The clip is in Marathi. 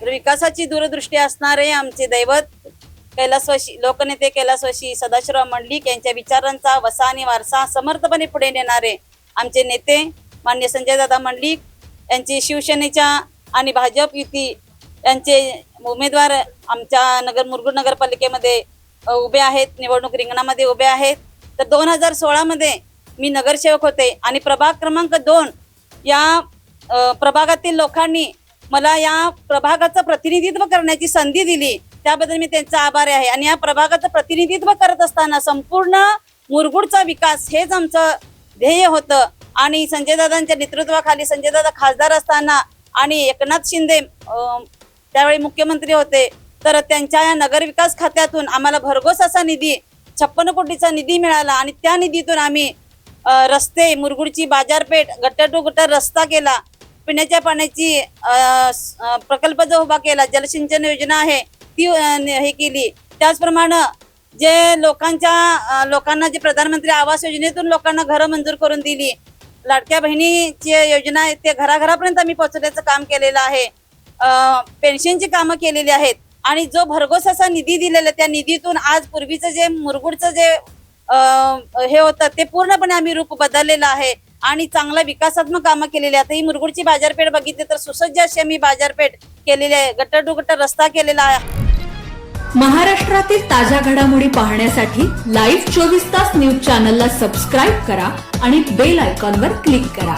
तर विकासाची दूरदृष्टी असणारे आमचे दैवत कैलासवशी लोकनेते कैलासवशी सदाशिवराव मंडलिक यांच्या विचारांचा वसा आणि वारसा समर्थपणे पुढे नेणारे आमचे नेते मान्य संजयदादा मंडलिक यांची शिवसेनेच्या आणि भाजप युती यांचे उमेदवार आमच्या नगर मुरगुड नगरपालिकेमध्ये उभे आहेत. निवडणूक रिंगणामध्ये उभे आहेत. तर दोन हजार सोळामध्ये मी नगरसेवक होते आणि प्रभाग क्रमांक दोन या प्रभागातील लोकांनी मला या प्रभागाचं प्रतिनिधित्व करण्याची संधी दिली. त्याबद्दल मी त्यांचा आभारी आहे. आणि या प्रभागाचं प्रतिनिधित्व करत असताना संपूर्ण मुरगुडचा विकास हेच आमचं ध्येय होतं. आणि संजयदादांच्या नेतृत्वाखाली संजयदादा खासदार असताना आणि एकनाथ शिंदे त्यावेळी मुख्यमंत्री होते. तर त्यांच्या या नगरविकास खात्यातून आम्हाला भरघोस असा निधी छप्पन्न कोटीचा निधी मिळाला. आणि त्या निधीतून आम्ही रस्ते मुरगुडची बाजारपेठ गट्टर टू गट्टर रस्ता केला. पिण्याच्या पाण्याची प्रकल्प जो उभा केला जलसिंचन योजना आहे ती हे केली. त्याचप्रमाणे जे लोकांच्या लोकांना जे प्रधानमंत्री आवास योजनेतून लोकांना घरं मंजूर करून दिली लाडक्या बहिणीची योजना आहे ते घराघरापर्यंत आम्ही पोहोचवण्याचं काम केलेलं आहे. पेन्शनची कामं केलेली आहेत. आणि जो भरघोस असा निधी दिलेला त्या निधीतून आज पूर्वीचं जे मुरगुडचं जे हे होतं ते पूर्णपणे आम्ही रूप बदललेलं आहे. आणि चांगला विकासात्मक कामं केलेली आता ही मुरगुडची बाजारपेठ बघितली तर सुसज्ज अशी आम्ही बाजारपेठ केलेली आहे. गट्टर टू गट्टर रस्ता केलेला आहे. महाराष्ट्रातील ताज्या घडामोडी पाहण्यासाठी लाईव्ह चोवीस तास न्यूज चॅनलला सबस्क्राईब करा आणि बेल आयकॉनवर क्लिक करा.